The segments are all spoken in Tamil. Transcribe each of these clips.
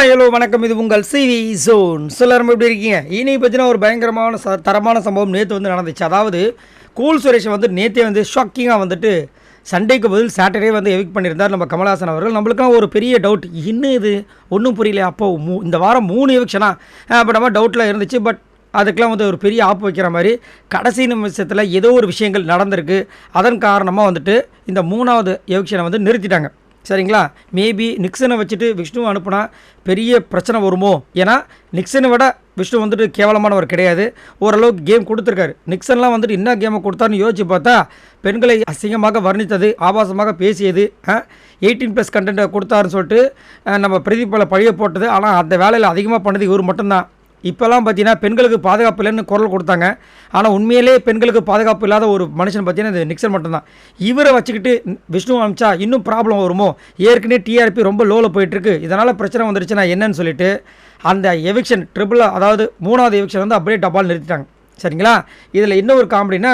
ஹலோ வணக்கம். இது உங்கள் சிவி ஜோன் எல்லாரும் எப்படி இருக்கீங்க? இனி பார்த்தீங்கன்னா ஒரு பயங்கரமான ச தரமான சம்பவம் நேற்று வந்து நடந்துச்சு. அதாவது கூல் சுரேஷை வந்து நேற்றே வந்து ஷாக்கிங்காக வந்துட்டு சண்டேக்கு பதில் சாட்டர்டே வந்து எவிக் பண்ணியிருந்தார் நம்ம கமல்ஹாசன் அவர்கள். நம்மளுக்குலாம் ஒரு பெரிய டவுட் இன்னும் இது? ஒன்றும் புரியல. அப்போ மூ இந்த வாரம் மூணு எவிக்ஷனா அப்போ நம்ம டவுட்டில் இருந்துச்சு. பட் அதுக்கெலாம் வந்து ஒரு பெரிய ஆப்பு வைக்கிற மாதிரி கடைசி நிமிஷத்தில் ஏதோ ஒரு விஷயங்கள் நடந்திருக்கு. அதன் காரணமாக வந்துட்டு இந்த மூணாவது எவிக்ஷனை வந்து நிறுத்திட்டாங்க. சரிங்களா? மேபி நிக்சனை வச்சுட்டு விஷ்ணுவை அனுப்புனா பெரிய பிரச்சனை வருமோ? ஏன்னா நிக்சனை விட விஷ்ணு வந்துட்டு கேவலமானவர் கிடையாது. ஓரளவுக்கு கேம் கொடுத்துருக்காரு. நிக்சன்லாம் வந்துட்டு என்ன கேமை கொடுத்தாருன்னு யோசிச்சு பார்த்தா பெண்களை அசிங்கமாக வர்ணித்தது ஆபாசமாக பேசியது எயிட்டீன் ப்ளஸ் கண்டென்ட்டை கொடுத்தாருன்னு சொல்லிட்டு நம்ம பிரதீபால பழிய போட்டது. ஆனால் அந்த வேலையில் அதிகமாக பண்ணது இவர் மட்டும்தான். இப்போல்லாம் பார்த்தீங்கன்னா பெண்களுக்கு பாதுகாப்பு இல்லைன்னு குரல் கொடுத்தாங்க. ஆனால் உண்மையிலே பெண்களுக்கு பாதுகாப்பு இல்லாத ஒரு மனுஷன் பார்த்தீங்கன்னா இந்த நிக்சன் மட்டும்தான். இவரை வச்சுக்கிட்டு விஷ்ணு அமிச்சா இன்னும் ப்ராப்ளம் வருமோ? ஏற்கனவே டிஆர்பி ரொம்ப லோவில் போயிட்டுருக்கு. இதனால் பிரச்சனை வந்துருச்சுன்னா என்னன்னு சொல்லிட்டு அந்த எவிக்ஷன் ட்ரிபிள் அதாவது மூணாவது எவிக்ஷன் வந்து அப்படியே டபால் நிறுத்திட்டாங்க. சரிங்களா? இதில் என்ன ஒரு காமெடினா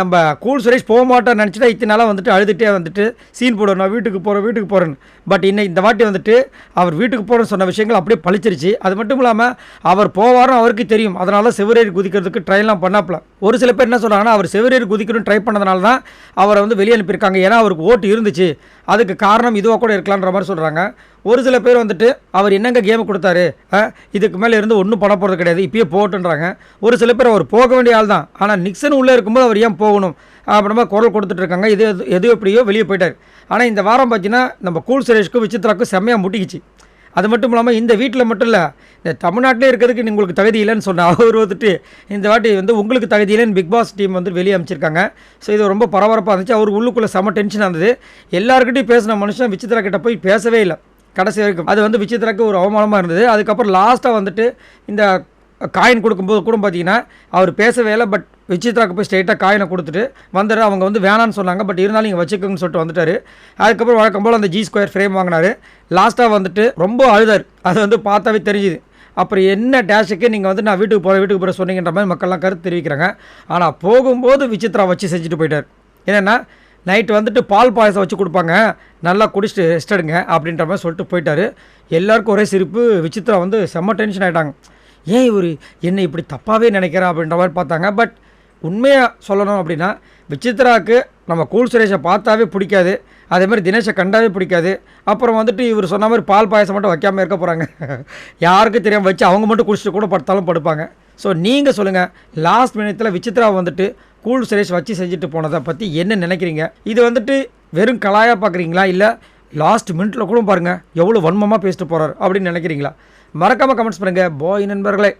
நம்ம கூல் சுரேஷ் போக மாட்டோம்னு நினச்சிட்டா இத்தனை நாளாக வந்துட்டு அழுதுகிட்டே வந்துட்டு சீன் போடுவோம் நான் வீட்டுக்கு போகிறேன் வீட்டுக்கு போகிறேன்னு பட் இன்னும் இந்த வாட்டி வந்துட்டு அவர் வீட்டுக்கு போகிறேன்னு சொன்ன விஷயங்கள் அப்படியே பழிச்சிருச்சு அது மட்டும் இல்லாமல் அவர் போவாரும் அவருக்கு தெரியும். அதனால் செவரேறி குதிக்கிறதுக்கு ட்ரைலாம் பண்ணாப்ல ஒரு சில பேர் என்ன சொல்கிறாங்கன்னா அவர் செவரேறி குதிக்கணும்னு ட்ரை பண்ணதுனால தான் அவரை வந்து வெளியே அனுப்பியிருக்காங்க. ஏன்னா அவருக்கு ஓட்டு இருந்துச்சு. அதுக்கு காரணம் இதுவாக கூட இருக்கலான்ற மாதிரி சொல்கிறாங்க ஒரு சில பேர் வந்துட்டு அவர் என்னங்க கேம் கொடுத்தாரு? இதுக்கு மேலே இருந்து ஒன்றும் பண்ண போகிறது கிடையாது இப்பயே போட்டுன்றாங்க ஒரு சில பேர் அவர் போக வேண்டிய ஆள் தான். ஆனால் நிக்சன் உள்ளே இருக்கும்போது அவர் ஏன் போகணும்? அப்புறமா குரல் கொடுத்துட்டு இருக்காங்க. இது எது- எது எப்படியோ வெளியே போயிட்டார். ஆனால் இந்த வாரம் பார்த்தீங்கன்னா நம்ம கூல் சுரேஷ்க்கும் விசித்ராக்கும் செம்மையாக முட்டிக்கிச்சு. அது மட்டும் இல்லாமல் இந்த வீட்டில் மட்டும் இல்லை இந்த தமிழ்நாட்டிலே இருக்கிறதுக்கு உங்களுக்கு தகுதி இல்லைன்னு சொன்ன அவர் வந்துட்டு இந்த வாட்டி வந்து உங்களுக்கு தகுதி இல்லைன்னு பிக் பாஸ் டீம் வந்து வெளியே அமைச்சிருக்காங்க ஸோ இது ரொம்ப பரபரப்பாக இருந்துச்சு. அவர் உள்ளுக்குள்ளே செம டென்ஷனாக இருந்தது. எல்லாருக்கிட்டையும் பேசின மனுஷன் விசித்ரா கிட்ட போய் பேசவே இல்லை. கடைசி வரைக்கும் அது வந்து விசித்ராக்கு ஒரு அவமானமாக இருந்தது. அதுக்கப்புறம் லாஸ்ட்டாக வந்துட்டு இந்த காயின் கொடுக்கும்போது கூட பார்த்தீங்கன்னா அவர் பேசவே இல்லை பட் விசித்ராக்கு போய் ஸ்ட்ரெயிட்டாக காயினை கொடுத்துட்டு வந்துட்டு அவங்க வந்து வேணான்னு சொன்னாங்க பட் இருந்தாலும் நீங்கள் வச்சுக்கோங்கன்னு சொல்லிட்டு வந்துட்டார். அதுக்கப்புறம் வழக்கம் போல் அந்த ஜி ஸ்கொயர் ஃப்ரேம் வாங்கினாரு. லாஸ்ட்டாக வந்துட்டு ரொம்ப அழுதார். அது வந்து பார்த்தாவே தெரிஞ்சுது. அப்புறம் என்ன டேஷுக்கு நீங்கள் வந்து நான் வீட்டுக்கு போகிறேன் வீட்டுக்கு போகிற சொன்னீங்கன்ற மாதிரி மக்கள்லாம் கருத்து தெரிவிக்கிறாங்க. ஆனால் போகும்போது விசித்ரா வச்சு செஞ்சுட்டு போயிட்டார். என்னென்னா நைட்டு வந்துட்டு பால் பாயசம் வச்சு கொடுப்பாங்க. நல்லா குடிச்சிட்டு ரெஸ்ட் எடுங்க அப்படின்ற மாதிரி சொல்லிட்டு போயிட்டாரு. எல்லாருக்கும் ஒரே சிரிப்பு விசித்ரா வந்து செம்ம டென்ஷன் ஆகிட்டாங்க ஏன் இவர் என்னை இப்படி தப்பாகவே நினைக்கிறா? அப்படின்ற மாதிரி பார்த்தாங்க. பட் உண்மையாக சொல்லணும் அப்படின்னா விசித்ராவுக்கு நம்ம கூல் சுரேஷை பார்த்தாவே பிடிக்காது. அதே மாதிரி தினேஷை கண்டாவே பிடிக்காது. அப்புறம் வந்துட்டு இவர் சொன்ன மாதிரி பால் பாயசம் மட்டும் வைக்காமல் இருக்க போகிறாங்க யாருக்கும் தெரியாமல் வச்சு அவங்க மட்டும் குடிச்சிட்டு கூட படுத்தாலும் படுப்பாங்க. ஸோ நீங்கள் சொல்லுங்கள் லாஸ்ட் மினிட்ல விசித்ரா வந்துட்டு கூல் சுரேஷ் வச்சு செஞ்சுட்டு போனதை பற்றி என்ன நினைக்கிறீங்க? இது வந்துட்டு வெறும் கலாயாக பார்க்குறீங்களா இல்லை லாஸ்ட் மினிட்ல கூட பாருங்கள் எவ்வளோ வன்மமாக பேசிட்டு போகிறார் அப்படின்னு நினைக்கிறீங்களா? மறக்காமல் கமெண்ட்ஸ் பண்ணுங்கள் பாய் நண்பர்களே.